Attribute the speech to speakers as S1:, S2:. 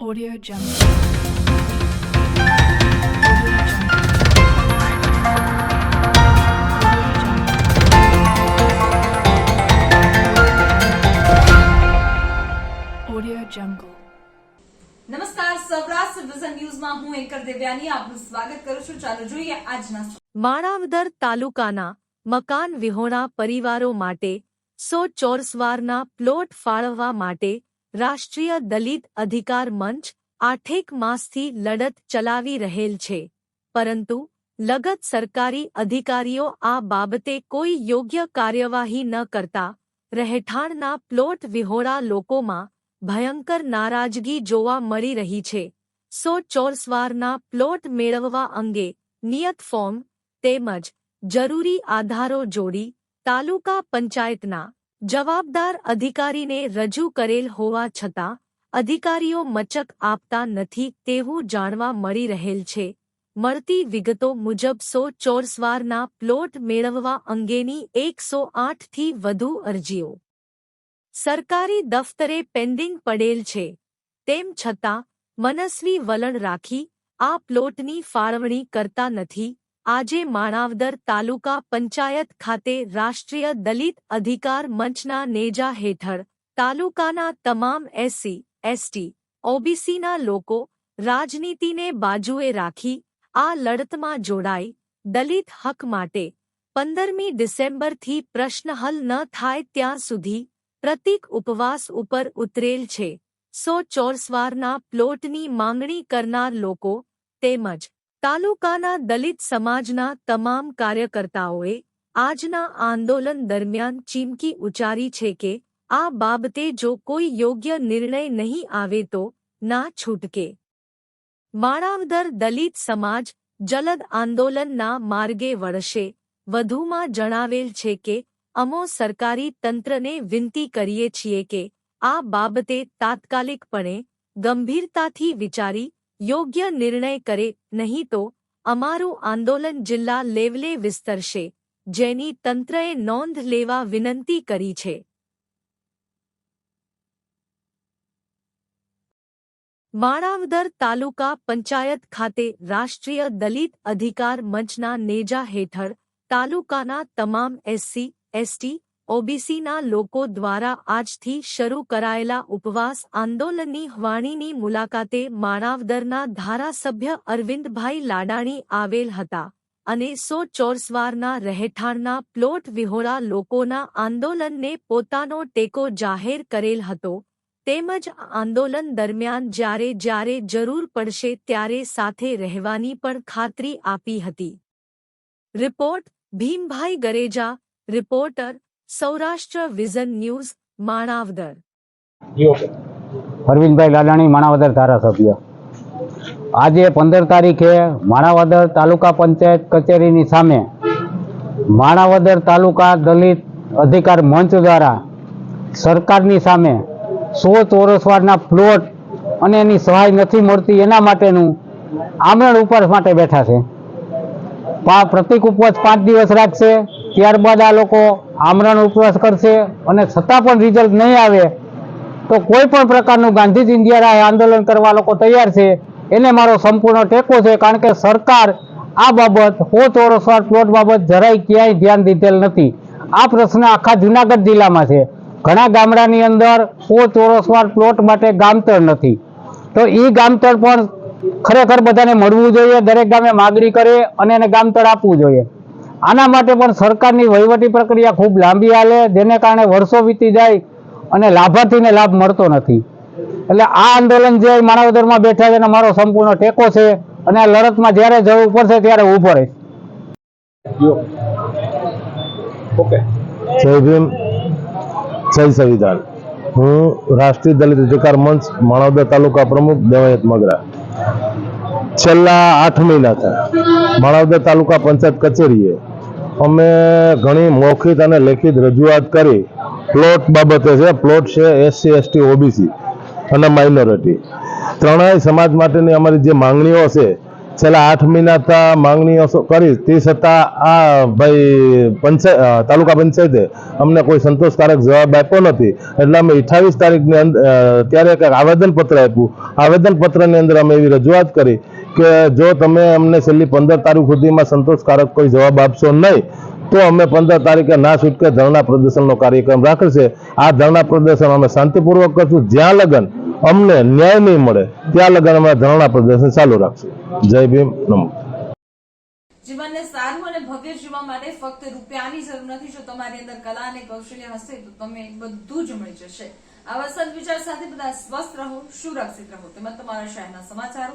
S1: Audio Jungle. Audio Jungle. Audio Jungle.
S2: નમસ્કાર Saurashtra vision ન્યૂઝમાં હું એન્કર દેવ્યાની આપનું સ્વાગત કરું છું ચાલો જોઈએ આજના
S3: માણાવદર તાલુકાના મકાન વિહોણા પરિવારો માટે સો ચોરસવારના પ્લોટ ફાળવવા માટે રાષ્ટ્રીય દલિત અધિકાર મંચ આઠેક માસથી લડત ચલાવી રહેલ છે. પરંતુ, લગત સરકારી અધિકારીઓ આ બાબતે કોઈ યોગ્ય કાર્યવાહી ન કરતા, રહેઠાણના પ્લોટ વિહોળા લોકોમાં ભયંકર નારાજગી જોવા મળી રહી છે. સો ચોરસવારના પ્લોટ મેળવવા અંગે નિયત ફોર્મ તેમજ જરૂરી આધારો જોડી તાલુકા પંચાયતના જવાબદાર અધિકારીને રજૂ કરેલ હોવા છતાં, અધિકારીઓ મચક આપતા નથી તેવું જાણવા મળી રહેલ છે. મળતી વિગતો મુજબ સો ચોરસવારના પ્લોટ મેળવવા અંગેની એકસો આઠથી વધુ અરજીઓ. સરકારી દફતરે પેન્ડિંગ પડેલ છે. તેમ છતાં, મનસ્વી વલણ રાખી, આ પ્લોટની ફાળવણી કરતા નથી આજે માણાવદર તાલુકા પંચાયત ખાતે રાષ્ટ્રીય દલિત અધિકાર મંચના નેજા હેઠળ તાલુકાના તમામ એસસી, એસટી, ઓબીસીના લોકો રાજનીતિને બાજુએ રાખી આ લડતમાં જોડાઈ દલિત હક માટે પંદરમી ડિસેમ્બરથી પ્રશ્ન હલ ન થાય ત્યાં સુધી પ્રતિક ઉપવાસ ઉપર ઉતરેલ છે. સો ચોરસવારના પ્લોટની માંગણી કરનાર લોકો તેમજ તાલુકાના દલિત સમાજના તમામ કાર્યકર્તાઓએ આજના આંદોલન દરમિયાન ચીમકી ઉચ્ચારી છે કે, આ બાબતે જો કોઈ યોગ્ય નિર્ણય નહીં આવે તો ના છૂટકે. માણાવદર દલિત સમાજ જલદ આંદોલનના માર્ગે વળશે. વધુમાં જણાવેલ છે કે, અમો સરકારી તંત્રને વિનંતી કરીએ છીએ કે, આ બાબતે તાત્કાલિકપણે ગંભીરતાથી વિચારી યોગ્ય નિર્ણય કરે, નહીં તો અમારું આંદોલન જિલ્લા લેવલે વિસ્તરશે, જેની તંત્રએ નોંધ લેવા વિનંતી કરી છે. માણાવદર તાલુકા પંચાયત ખાતે રાષ્ટ્રીય દલિત અધિકાર મંચના નેજા હેઠળ તાલુકાના તમામ એસસી, એસટી ઓબીસીના લોકો દ્વારા આજથી શરૂ કરાયેલા ઉપવાસ આંદોલનની વાણીની મુલાકાતે માણાવદરના ધારાસભ્ય અરવિંદભાઈ લાડાણી આવેલ હતા અને સો ચોરસવારના રહેઠાણના પ્લોટ વિહોળા લોકોના આંદોલનને પોતાનો ટેકો જાહેર કરેલ હતો. તેમજ આંદોલન દરમિયાન જ્યારે જ્યારે જરૂર પડશે ત્યારે સાથે રહેવાની પણ ખાતરી આપી હતી. Report Bhimbhai Gareja, reporter Saurashtra vision news, Manavadar.
S4: Arvindbhai Lalani, Manavadar ધારાસભ્ય. આજે પંદર તારીખે માણાવદર તાલુકા પંચાયત કચેરીની સામે માણાવદર તાલુકા દલિત અધિકાર મંચ દ્વારા સરકારની સામે સો ચોરસવારના પ્લોટ અને એની સહાય નથી મળતી એના માટેનું આમરણ ઉપવાસ માટે બેઠા છે. પ્રતિક ઉપવાસ પાંચ દિવસ રાખશે. ત્યારબાદ આ લોકો આમરણ ઉપવાસ કરશે અને છતાં પણ રિઝલ્ટ નહીં આવે, તો કોઈ પણ પ્રકારનું ગાંધીજી ઇન્ડિયા રાહ આંદોલન કરવા લોકો તૈયાર છે. એને મારો સંપૂર્ણ ટેકો છે, કારણ કે સરકાર આ બાબત, હો ચોરસવાર પ્લોટ બાબત જરાય ક્યાંય ધ્યાન દીધેલ નથી. આ પ્રશ્ન આખા જુનાગઢ જિલ્લામાં છે. ઘણા ગામડાની અંદર હો ચોરસવાર પ્લોટ માટે ગામતળ નથી. તો એ ગામતળ પણ ખરેખર બધાને મળવું જોઈએ, દરેક ગામે માગણી કરે અને એને ગામતળ આપવું જોઈએ. આના માટે પણ સરકારની વહીવટી પ્રક્રિયા ખૂબ લાંબી હાલે, જેને કારણે વર્ષો વીતી જાય અને લાભાર્થીને લાભ મળતો નથી. એટલે આ આંદોલન જે માણાવદરમાં બેઠા છે મારો સંપૂર્ણ ટેકો છે અને આ લડતમાં જ્યારે જવું પડશે ત્યારે ઊભો રહીશ.
S5: જય ભીમ, જય સંવિધાન. હું રાષ્ટ્રીય દલિત અધિકાર મંચ, માણાવદર તાલુકા પ્રમુખ દેવાયત મગરા. છેલ્લા આઠ મહિનાથી માણાવદર તાલુકા પંચાયત કચેરીએ અમે ઘણી મૌખિક અને લેખિત રજૂઆત કરી. પ્લોટ બાબતે છે, પ્લોટ છે એસસી એસટી ઓબીસી અને માઇનોરિટી ત્રણેય સમાજ માટેની અમારી જે માંગણીઓ છે, છેલ્લા આઠ મહિનાથી માંગણીઓ કરી, તે છતાં આ ભાઈ પંચાયત તાલુકા પંચાયતે અમને કોઈ સંતોષકારક જવાબ આપ્યો નથી. એટલે અમે અઠાવીસ તારીખની અંદર ત્યારે એક આવેદનપત્ર આપ્યું. આવેદનપત્રની અંદર અમે એવી રજૂઆત કરી કે જો તમે અમને છેલ્લી પંદર તારીખ સુધીમાં સંતોષકારક કોઈ જવાબ આપશો નહીં, તો અમે પંદર તારીખે ના છૂટકે ધરણા પ્રદર્શનનો કાર્યક્રમ રાખશે. આ ધરણા પ્રદર્શન અમે શાંતિપૂર્વક કરશું. જ્યાં લગન અમને ન્યાય નહીં મળે, ત્યાં લગન અમે ધરણા પ્રદર્શન ચાલુ રાખશું. જય ભીમ. નમો.
S2: જીવનને સારું અને ભવ્ય જીવવા માટે ફક્ત રૂપિયાની જરૂર નથી. જો તમારી અંદર કલા અને કૌશલ્ય હશે, તો તમે બધું જ મળી જશે. આવા સદવિચાર સાથે બધા સ્વસ્થ રહો, સુરક્ષિત રહો. તેમજ તમારા શહેરના સમાચારો